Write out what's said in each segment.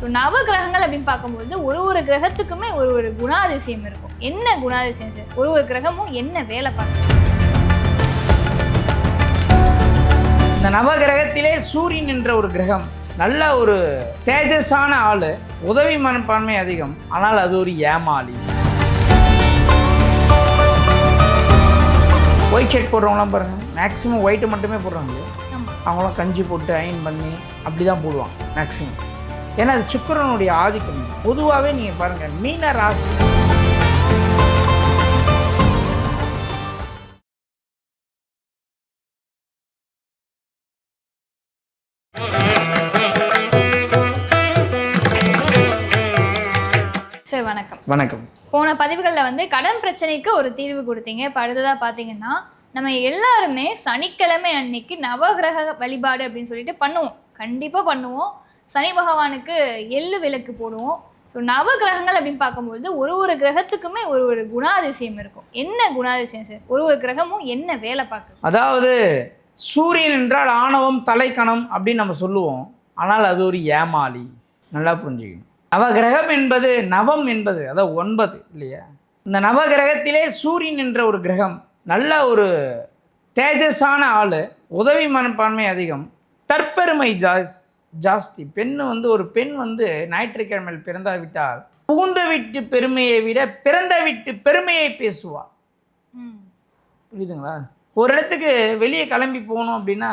So நவ கிரகங்கள் அப்படின்னு பார்க்கும்போது ஒரு ஒரு கிரகத்துக்குமே ஒரு ஒரு குணாதிசயம் இருக்கும். என்ன குணாதிசயம் சார்? ஒரு ஒரு கிரகமும் என்ன வேலை பார்க்கும் இந்த நவகிரகத்திலே சூரியன் என்ற ஒரு கிரகம் நல்ல ஒரு தேஜஸான ஆள் உதவி மனப்பான்மை அதிகம் ஆனால் அது ஒரு ஏமாளி. ஒயிட் ஷர்ட் போடுறவங்களாம் பாருங்கள் மேக்ஸிமம் ஒயிட்டு மட்டுமே போடுறாங்க. அவங்களாம் கஞ்சி போட்டு அயன் பண்ணி அப்படி தான் போடுவாங்க மேக்ஸிமம் ஏன்னா அது சுக்கிரனுடைய ஆதிக்கம். பொதுவாகவே நீங்கள் பாருங்கள் மீன ராசி. சார் வணக்கம். வணக்கம். போன பதிவுகளில் வந்து கடன் பிரச்சனைக்கு ஒரு தீர்வு கொடுத்தீங்க. இப்போ அடுத்ததாக பார்த்தீங்கன்னா நம்ம எல்லாருமே சனிக்கிழமை அன்னைக்கு நவகிரக வழிபாடு அப்படின்னு சொல்லிட்டு பண்ணுவோம். கண்டிப்பாக பண்ணுவோம். சனி பகவானுக்கு எள்ளு விளக்கு போடுவோம். ஸோ நவகிரகங்கள் அப்படின்னு பார்க்கும்பொழுது ஒரு ஒரு கிரகத்துக்குமே ஒரு ஒரு குணாதிசயம் இருக்கும். என்ன குணாதிசயம் சார்? ஒரு ஒரு கிரகமும் என்ன வேலை பார்க்குது? அதாவது சூரியன் என்றால் ஆணவம் தலைக்கணம் அப்படின்னு நம்ம சொல்லுவோம். ஆனால் அது ஒரு ஏமாளி. நல்லா புரிஞ்சுக்கணும். நவகிரகம் என்பது நவம் என்பது அதாவது ஒன்பது இல்லையா? இந்த நவகிரகத்திலே சூரியன் என்ற ஒரு கிரகம் நல்ல ஒரு தேஜஸான ஆள் உதவி மனப்பான்மை அதிகம் தற்பெருமை ஜா ஜாஸ்தி. பெண் வந்து ஒரு பெண் வந்து ஞாயிற்றுக்கிழமையில் பிறந்தாவிட்டால் புகுந்த வீட்டு பெருமையை விட பிறந்த வீட்டு பெருமையை பேசுவாள் புரியுதுங்களா? ஒரு இடத்துக்கு வெளியே கிளம்பி போகணும் அப்படின்னா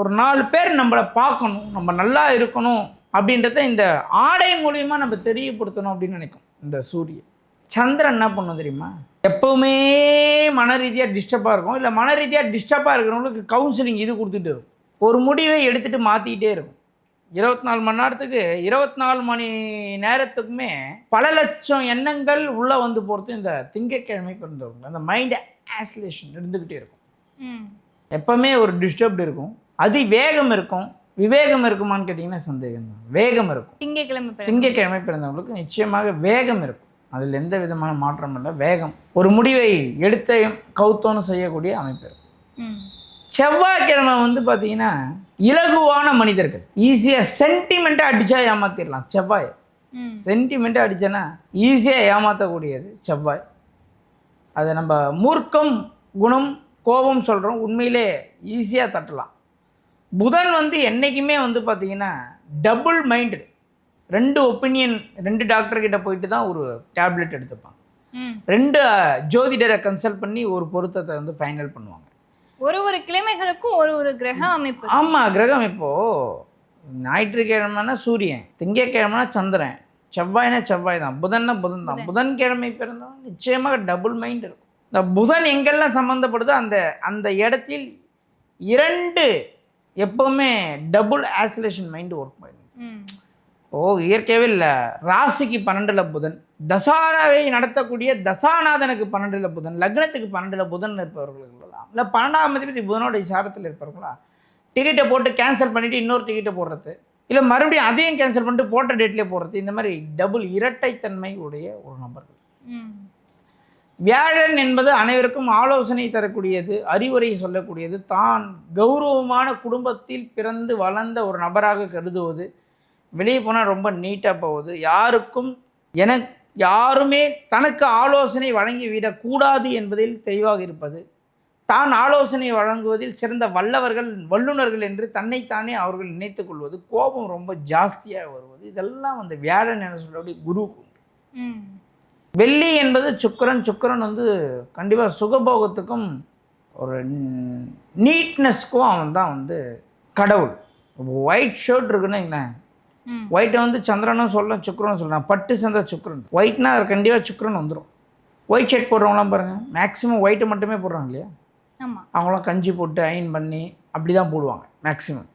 ஒரு நாலு பேர் நம்மளை பார்க்கணும். நம்ம நல்லா இருக்கணும் அப்படின்றத இந்த ஆடை மூலியமா நம்ம தெரியப்படுத்தணும் அப்படின்னு நினைக்கும் இந்த சூரியன். சந்திரன் என்ன பண்ணும் தெரியுமா? எப்பவுமே மன ரீதியாக டிஸ்டர்பாக இருக்கும். இல்லை மன ரீதியாக டிஸ்டர்பாக இருக்கிறவங்களுக்கு கவுன்சிலிங் இது கொடுத்துட்டு இருக்கும். ஒரு முடிவை எடுத்துகிட்டு மாற்றிக்கிட்டே இருக்கும். இருபத்தி நாலு மணி நேரத்துக்கு இருபத்தி நாலு மணி நேரத்துக்குமே பல லட்சம் எண்ணங்கள் உள்ளே வந்து போகிறது இந்த திங்கட்கிழமை பிறந்தவங்க. அந்த மைண்ட் ஆஸ்லேஷன் இருந்துக்கிட்டே இருக்கும். எப்பவுமே ஒரு டிஸ்டர்ப்டு இருக்கும். அதி வேகம் இருக்கும். விவேகம் இருக்குமான்னு கேட்டிங்கன்னா சந்தேகம் தான் வேகம் இருக்கும். திங்கக்கிழமை பிறகு திங்கட்கிழமை பிறந்தவங்களுக்கு நிச்சயமாக வேகம் இருக்கும். அதில் எந்த விதமான மாற்றம் இல்லை. வேகம். ஒரு முடிவை எடுத்தையும் கவுத்தோன்னு செய்யக்கூடிய அமைப்பு இருக்கும். செவ்வாய்க்கிழமை வந்து பார்த்தீங்கன்னா இலகுவான மனிதர்கள். ஈஸியாக சென்டிமெண்ட்டாக அடித்தா ஏமாத்திடலாம் செவ்வாய். சென்டிமெண்ட்டாக அடித்தேன்னா ஈஸியாக ஏமாற்றக்கூடியது செவ்வாய். அதை நம்ம மூர்க்கம் குணம் கோபம் சொல்கிறோம் உண்மையிலே ஈஸியாக தட்டலாம். புதன் வந்து என்றைக்குமே வந்து பார்த்தீங்கன்னா டபுள் மைண்டு ரெண்டு ஒப்பீனியன் ரெண்டு டாக்டர் கிட்ட போயிட்டு தான் ஒரு டேப்லெட் எடுத்துப்பாங்க ரெண்டு ஜோதிடரை கன்சல்ட் பண்ணி ஒரு பொருத்தத்தை வந்து ஃபைனல் பண்ணுவாங்க. ஒரு ஒரு கிழமைகளுக்கும் ஒரு ஒரு கிரக அமைப்பு. ஆமாம் கிரகம் இப்போது ஞாயிற்றுக்கிழமைனா சூரியன் திங்கக்கிழமைனா சந்திரன் செவ்வாய்னா செவ்வாய் தான் புதன்னா புதன் தான். புதன்கிழமை பிறந்தவங்க நிச்சயமாக டபுள் மைண்ட் இருக்கும். இந்த புதன் எங்கெல்லாம் சம்மந்தப்படுதோ அந்த அந்த இடத்தில் இரண்டு எப்போவுமே டபுள் ஆசிலேஷன் மைண்டு ஒர்க் பண்ணும் ம். ஓ இயற்கையாகவே இல்லை. ராசிக்கு பன்னெண்டில் புதன் தசாராவை நடத்தக்கூடிய தசாநாதனுக்கு பன்னெண்டில் புதன் லக்னத்துக்கு பன்னெண்டில் புதன் இருப்பவர்களுக்கு இல்லை பன்னெண்டாம் அதிபதி புதனோட சாரத்தில் இருப்பவர்களா டிக்கெட்டை போட்டு கேன்சல் பண்ணிவிட்டு இன்னொரு டிக்கெட்டை போடுறது. இல்லை மறுபடியும் அதையும் கேன்சல் பண்ணிட்டு போட்ட டேட்லேயே போடுறது. இந்த மாதிரி டபுள் இரட்டைத்தன்மை உடைய ஒரு நபர்கள். வியாழன் என்பது அனைவருக்கும் ஆலோசனை தரக்கூடியது அறிவுரை சொல்லக்கூடியது. தான் கௌரவமான குடும்பத்தில் பிறந்து வளர்ந்த ஒரு நபராக கருதுவது வெளியே போனால் ரொம்ப நீட்டாக போவது. யாருக்கும் என யாருமே தனக்கு ஆலோசனை வழங்கி விடக்கூடாது என்பதில் தெளிவாக இருப்பது தான் ஆலோசனை வழங்குவதில் சிறந்த வல்லவர்கள் வல்லுநர்கள் என்று தன்னைத்தானே அவர்கள் நினைத்துக் கொள்வது கோபம் ரொம்ப ஜாஸ்தியாக வருவது. இதெல்லாம் அந்த வியாழன் என சொல்லக்கூடிய குருவுக்கு உண்டு வெள்ளி என்பது சுக்கிரன் சுக்கிரன் வந்து கண்டிப்பாக சுகபோகத்துக்கும் ஒரு நீட்னஸ்க்கும் அவன் தான் வந்து கடவுள். ஒயிட் ஷர்ட் இருக்குன்னு ம். ஒயிட்டை வந்து சந்திரனும் சொல்லலாம் சுக்கிரனும் சொல்லலாம் பட்டு சேர்ந்தா சுக்கிரன். ஒயிட்னா அது கண்டிப்பாக சுக்கிரன் வந்துடும் ஒயிட் ஷர்ட் போடுறவங்களாம் பாருங்கள் மேக்ஸிமம் ஒயிட்டை மட்டுமே போடுறாங்க இல்லையா? அவங்களாம் கஞ்சி போட்டு அயன் பண்ணி அப்படி தான் போடுவாங்க மேக்ஸிமம்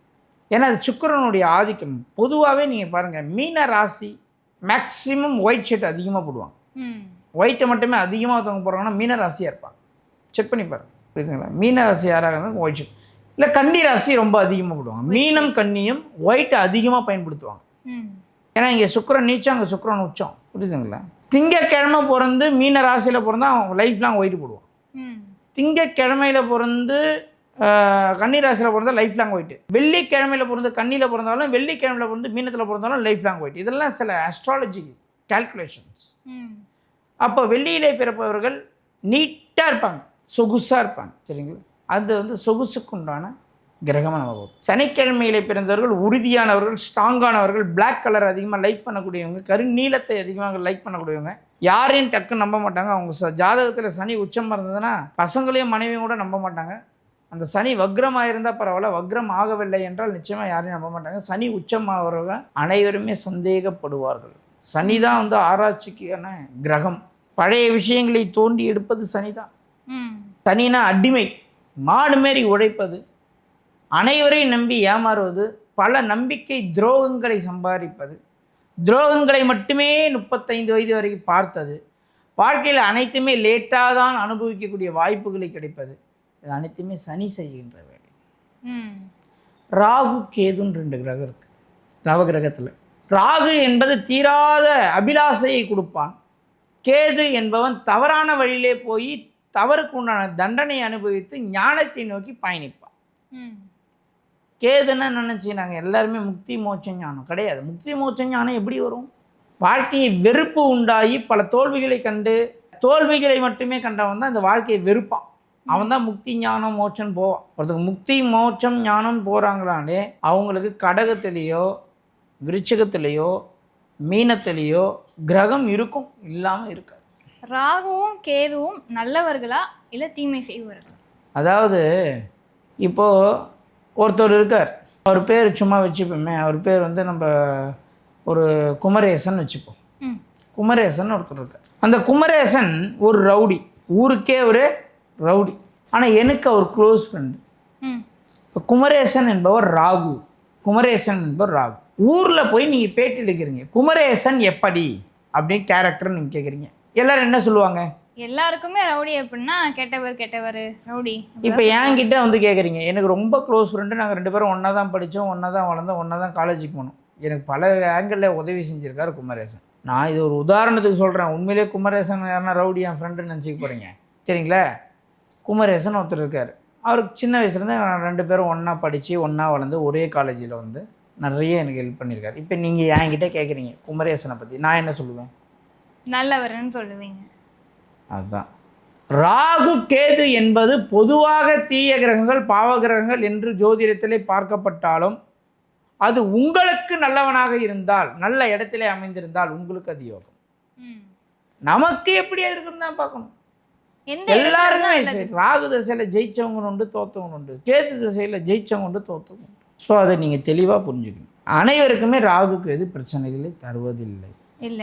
ஏன்னா அது சுக்கிரனுடைய ஆதிக்கம். பொதுவாகவே நீங்கள் பாருங்கள் மீன ராசி மேக்ஸிமம் ஒயிட் ஷர்ட் அதிகமாக போடுவாங்க. ஒயிட்டை மட்டுமே அதிகமாக ஒருத்தவங்க போடுறாங்கன்னா மீன ராசியாக இருப்பாங்க. செக் பண்ணி பாருங்க புரியுதுங்களா? மீன ராசி யாராக ஒயிட் ஷர்ட் இல்லை கன்னி ராசி ரொம்ப அதிகமாக போடுவாங்க. மீனம் கன்னியும் ஒயிட்டை அதிகமாக பயன்படுத்துவாங்க. ஏன்னா இங்கே சுக்கிரன் நீச்சம் அங்கே சுக்கிரன் உச்சம் புரியுதுங்களா? திங்கக்கிழமை பிறந்து மீன ராசியில் பிறந்தா அவன் லைஃப் லாங் ஒயிட் போடுவான் திங்கக்கிழமையில பிறந்து கன்னிராசியில் பிறந்தா லைஃப் லாங் ஒயிட் வெள்ளிக்கிழமையில் பிறந்து கன்னியில் பிறந்தாலும் வெள்ளிக்கிழமையில் பிறந்து மீனத்தில் பிறந்தாலும் லைஃப் லாங் ஒயிட் இதெல்லாம் சில அஸ்ட்ராலஜி கால்குலேஷன்ஸ் அப்போ வெள்ளியிலே பிறப்பவர்கள் நீட்டாக இருப்பாங்க சொகுசாக இருப்பாங்க சரிங்களா? அது வந்து சொகுசுக்குண்டான கிரகமாக நம்ம பார்ப்போம். சனிக்கிழமையிலே பிறந்தவர்கள் உறுதியானவர்கள் ஸ்ட்ராங்கானவர்கள் Black கலர் அதிகமாக லைக் பண்ணக்கூடியவங்க கருநீலத்தை அதிகமாக லைக் பண்ணக்கூடியவங்க யாரையும் டக்குன்னு நம்ப மாட்டாங்க. அவங்க ச ஜாதகத்தில் சனி உச்சமாக இருந்ததுன்னா பசங்களையும் மனைவியும் கூட நம்ப மாட்டாங்க. அந்த சனி வக்ரமாக இருந்தால் பரவாயில்ல வக்ரம் ஆகவில்லை என்றால் நிச்சயமாக யாரையும் நம்ப மாட்டாங்க. சனி உச்சமாகிறவங்க அனைவருமே சந்தேகப்படுவார்கள். சனி தான் வந்து ஆராய்ச்சிக்கான கிரகம். பழைய விஷயங்களை தோண்டி எடுப்பது சனி தான். சனினா அடிமை. மாடு மாரி உழைப்பது. அனைவரையும் நம்பி ஏமாறுவது. பல நம்பிக்கை துரோகங்களை சம்பாதிப்பது. துரோகங்களை மட்டுமே முப்பத்தைந்து வயது வரைக்கும் பார்த்தது. வாழ்க்கையில் அனைத்துமே லேட்டாக தான் அனுபவிக்கக்கூடிய வாய்ப்புகளை கிடைப்பது. இது அனைத்துமே சனி செய்கின்ற வேலை ராகு கேதுன்னு ரெண்டு கிரகம் இருக்கு. நவகிரகத்தில். ராகு என்பது தீராத அபிலாசையை கொடுப்பான். கேது என்பவன் தவறான வழியிலே போய் தவறுக்கு உண்டான தண்டனை அனுபவித்து ஞானத்தை நோக்கி பயணிப்பான். கேதுன்னு நினச்சி நாங்கள் எல்லாருமே முக்தி மோட்ச ஞானம். கிடையாது. முக்தி மோட்ச ஞானம் எப்படி வரும்? வாழ்க்கையை வெறுப்பு உண்டாகி பல தோல்விகளை கண்டு தோல்விகளை மட்டுமே கண்டவன் தான் இந்த வாழ்க்கையை வெறுப்பான். அவன் தான் முக்தி ஞானம் மோட்சம் போவான். ஒருத்தங்க முக்தி மோட்சம் ஞானம் போகிறாங்களாலே அவங்களுக்கு கடகத்திலேயோ விருச்சிகத்திலேயோ மீனத்திலேயோ கிரகம் இருக்கும். இல்லாமல் இருக்காது. ராகுவும் கேதுவும் நல்லவர்களா இல்ல தீமை செய்வர்களா அதாவது இப்போது ஒருத்தர் இருக்கார். அவர் பேர் சும்மா வச்சுப்போமே அவர் பேர் வந்து நம்ம ஒரு குமரேசன் வச்சுப்போம். குமரேசன் ஒருத்தர் இருக்கார். அந்த குமரேசன் ஒரு ரவுடி. ஊருக்கே ஒரு ரவுடி. ஆனால் எனக்கு அவர் க்ளோஸ் ஃப்ரெண்டு குமரேசன் என்பவர் ராகு. குமரேசன் என்பவர் ராகு. ஊரில் போய் நீங்கள் பேட்டி எடுக்கிறீங்க குமரேசன் எப்படி? அப்படின்னு கேரக்டர் நீங்கள் கேட்குறீங்க எல்லாரும் என்ன சொல்லுவாங்க? எல்லாருக்குமே ரவுடி எப்படின்னா கெட்டவர் கெட்டவர் ரவுடி. இப்போ என்கிட்ட வந்து கேட்குறீங்க எனக்கு ரொம்ப க்ளோஸ் ஃப்ரெண்டு நாங்கள் ரெண்டு பேரும் ஒன்றா தான் படித்தோம் ஒன்றா தான் வளர்ந்தோம் ஒன்றா தான் காலேஜுக்கு போனோம். எனக்கு பல ஆங்கிளில் உதவி செஞ்சுருக்காரு குமரேசன். நான் இது ஒரு உதாரணத்துக்கு சொல்கிறேன் உண்மையிலே குமரேசன் யாருன்னா ரவுடி என் ஃப்ரெண்டுன்னு நினச்சிக்க போகிறீங்க சரிங்களா? குமரேசன் ஒருத்தர் இருக்கார். அவருக்கு சின்ன வயசுலேருந்து நான் ரெண்டு பேரும் ஒன்றா படித்து ஒன்றா வளர்ந்து ஒரே காலேஜில் வந்து நிறைய எனக்கு ஹெல்ப் பண்ணியிருக்காரு இப்போ நீங்கள் என்கிட்ட கேட்குறீங்க குமரேசனை பற்றி நான் என்ன சொல்லுவேன்? நல்லவர்னு சொல்லுவீங்க. அதுதான் ராகு கேது என்பது பொதுவாக தீய கிரகங்கள் பாவ கிரகங்கள் என்று ஜோதிடத்திலே பார்க்கப்பட்டாலும் அது உங்களுக்கு நல்லவனாக இருந்தால் நல்ல இடத்திலே அமைந்திருந்தால் உங்களுக்கு அது யோகம். நமக்கு எப்படி இருக்குன்னு தான் பார்க்கணும்? சரி. ராகு திசையில் ஜெயிச்சவங்க உண்டு தோத்தவங்க உண்டு. கேது திசையில் ஜெயிச்சவங்க உண்டு தோத்தவங்க உண்டு. ஸோ அதை நீங்கள் தெளிவாக புரிஞ்சுக்கணும். அனைவருக்குமே ராகு கேது பிரச்சனைகளை தருவதில்லை. இல்ல.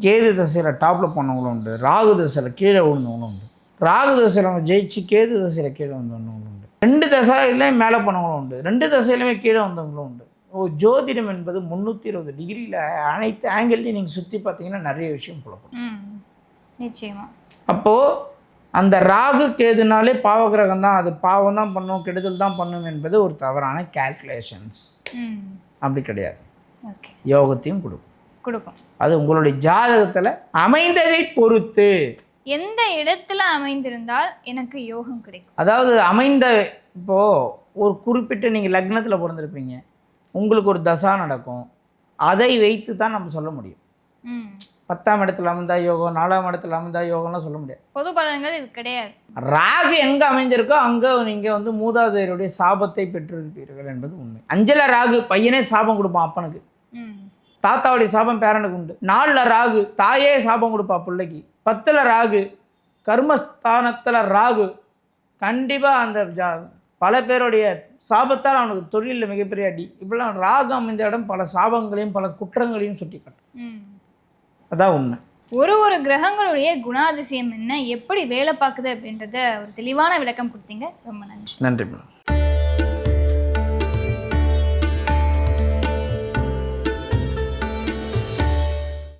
கேது தசையில் டாப்பில் போனவங்களும் உண்டு. ராகு தசையில் கீழே விழுந்தவங்களும் உண்டு. ராகு தசையில் அவங்க ஜெயிச்சு கேது தசையில் கீழே வந்தவங்களும் உண்டு. ரெண்டு தசையிலையும் மேலே போனவங்களும் உண்டு. ரெண்டு தசையிலுமே கீழே வந்தவங்களும் உண்டு. ஓ ஜோதிடம் என்பது முந்நூற்றி இருபது டிகிரியில் அனைத்து ஆங்கிள்லையும் நீங்கள் சுற்றி பார்த்தீங்கன்னா நிறைய விஷயம் புலப்படும். ம். நிச்சயமா. அப்போது அந்த ராகு கேதுனாலே பாவகிரகம் தான். அது பாவம் தான் பண்ணும் கெடுதல் தான் பண்ணும் என்பது ஒரு தவறான கால்குலேஷன்ஸ் அப்படி கிடையாது. யோகத்தையும் கொடுக்கும். கொடுக்கும். அது உங்களுடைய ஜாதகத்தில் அமைந்ததை பொறுத்து. எந்த இடத்துல அமைந்திருந்தால் எனக்கு யோகம் கிடைக்கும். அதாவது அமைந்த இப்போது ஒரு குறிப்பிட்ட நீங்கள் லக்னத்தில் பிறந்திருப்பீங்க. உங்களுக்கு ஒரு தசா நடக்கும். அதை வைத்து தான் நம்ம சொல்ல முடியும். பத்தாம் இடத்துல அமர்ந்தா யோகம் நாலாம் இடத்துல அமர்ந்தா யோகம்லாம் சொல்ல முடியாது. பொது பலன்கள் இது கிடையாது. ராகு எங்கே அமைஞ்சிருக்கோ அங்கே நீங்கள் வந்து மூதாதையருடைய சாபத்தை பெற்றிருப்பீர்கள் என்பது உண்மை. அஞ்சல ராகு பையனே சாபம் கொடுப்பான் அப்பனுக்கு. தாத்தாவுடைய சாபம் பேரனுக்கு உண்டு. நாலில் ராகு தாயே சாபம் கொடுப்பா பிள்ளைக்கு. பத்தில் ராகு கர்மஸ்தானத்தில் ராகு. கண்டிப்பாக அந்த ஜா பல பேருடைய சாபத்தால் அவனுக்கு தொழிலில் மிகப்பெரிய அடி. இப்படிலாம் ராகு அமைந்த இடம் பல சாபங்களையும் பல குற்றங்களையும் சுட்டி காட்டும் அதான் உண்மை. ஒரு ஒரு கிரகங்களுடைய குணாதிசயம் என்ன எப்படி வேலை பார்க்குது அப்படின்றத ஒரு தெளிவான விளக்கம் கொடுத்தீங்க. ரொம்ப நன்றி. நன்றி மேடம்